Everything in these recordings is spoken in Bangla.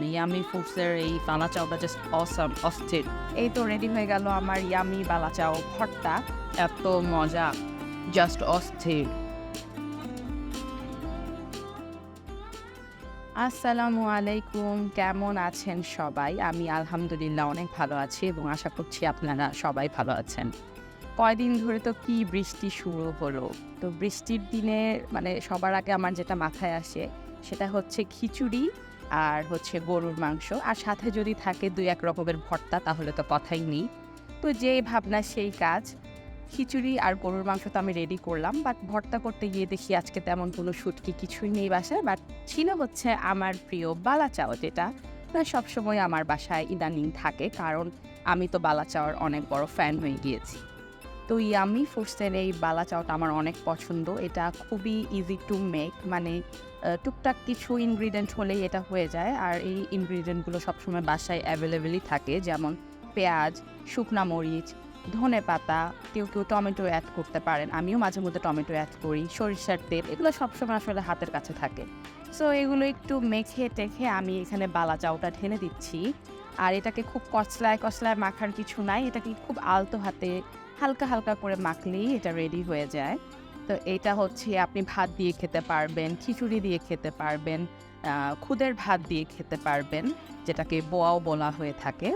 মানে ইয়ামি ফুডসের এই ফানা চাউটা জাস্ট অসাম অস্থির। এই তো রেডি হয়ে গেল আমার ইয়ামি বালা চাও ভর্তা। এত মজা জাস্ট অস্থির। আসসালামু আলাইকুম কেমন আছেন সবাই? আমি আলহামদুলিল্লাহ অনেক ভালো আছি এবং আশা করছি আপনারা সবাই ভালো আছেন। কয়দিন ধরে তো কি বৃষ্টি শুরু হলো? তো বৃষ্টির দিনে মানে সবার আগে আমার যেটা মাথায় আসে সেটা হচ্ছে খিচুড়ি আর হচ্ছে গরুর মাংস। আর সাথে যদি থাকে দুই এক রকমের ভর্তা, তাহলে তো কথাই নেই। তো যেই ভাবনা, সেই কাজ। খিচুড়ি আর গরুর মাংস তো আমি রেডি করলাম বাট ভর্তা করতে গিয়ে দেখি আজকে তেমন কোনো শুটকি কিছুই নেই বাসায়। বাট ছিল হচ্ছে আমার প্রিয় বালা চাও যেটা। প্রায় সবসময় আমার বাসায় ইদানিং থাকে, কারণ আমি তো বালা চাওয়ার অনেক বড় ফ্যান হয়ে গিয়েছি। তো ইয়ামি ফুডসের এই বালা চাওটা আমার অনেক পছন্দ। এটা খুবই ইজি টু মেক মানে টুকটাক কিছু ইনগ্রিডিয়েন্ট হলেই এটা হয়ে যায়। আর এই ইনগ্রিডিয়েন্টগুলো সবসময় বাসায় অ্যাভেলেবেলই থাকে, যেমন পেঁয়াজ, শুকনা মরিচ, ধনে পাতা, কেউ কেউ টমেটো অ্যাড করতে পারেন। আমিও মাঝে মধ্যে টমেটো অ্যাড করি, সরিষার তেল, এগুলো সবসময় আসলে হাতের কাছে থাকে। সো এগুলো একটু মেখে টেখে আমি এখানে বালা চাউটা ঢেলে দিচ্ছি। আর এটাকে খুব কচলায় কচলায় মাখার কিছু নাই, এটাকে খুব আলতো হাতে হালকা হালকা করে মাখলেই এটা রেডি হয়ে যায়। তো এটা হচ্ছে আপনি ভাত দিয়ে খেতে পারবেন, খিচুড়ি দিয়ে খেতে পারবেন খুদের ভাত দিয়ে খেতে পারবেন, যেটাকে বোয়াও বলা হয়ে থাকে।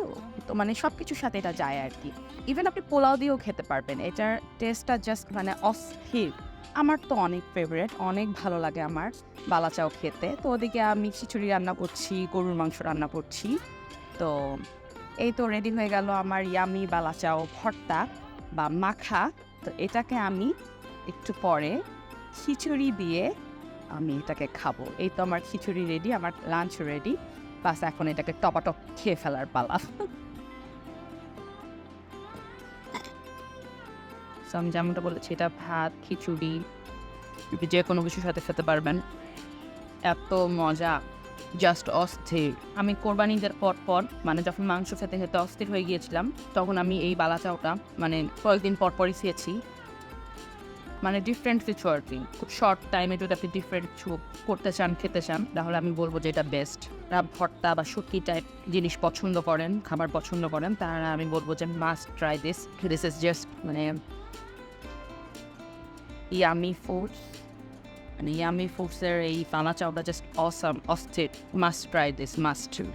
তো মানে সব কিছুর সাথে এটা যায় আর কি। ইভেন আপনি পোলাও দিয়েও খেতে পারবেন, এটার টেস্টটা জাস্ট মানে অস্থির। আমার তো অনেক ফেভারেট অনেক ভালো লাগে আমার বালাচাও খেতে। তো ওদিকে আমি খিচুড়ি রান্না করছি, গরুর মাংস রান্না করছি। তো এই তো রেডি হয়ে গেল আমার ইয়ামি বালাচাও ভর্তা বা মাখা। তো এটাকে আমি একটু পরে খিচুড়ি দিয়ে আমি এটাকে খাব। এই তো আমার খিচুড়ি রেডি আমার লাঞ্চ রেডি বাস এখন এটাকে টপাটপ খেয়ে ফেলার পালা। আমি যেমনটা বলেছি, এটা ভাত, খিচুড়ি যে কোনো কিছুর সাথে খেতে পারবেন। এত মজা। জাস্ট অস্থির। আমি কোরবানি ঈদের পর পর মানে যখন মাংস খেতে খেতে অস্থির হয়ে গিয়েছিলাম, তখন আমি এই বালা চাউটা মানে কয়েকদিন পর পরই খেয়েছি। মানে ডিফারেন্ট কিছু আর কি। খুব শর্ট টাইমে যদি আপনি ডিফারেন্ট কিছু করতে চান, খেতে চান, তাহলে আমি বলব যে এটা বেস্ট ভর্তা বা শুটকি টাইপ জিনিস পছন্দ করেন, খাবার পছন্দ করেন, তারা আমি বলব যে must try this this is just মানে yummy foods And yummy foods there, Fana chowder, just awesome. Austin. Must try this, must too.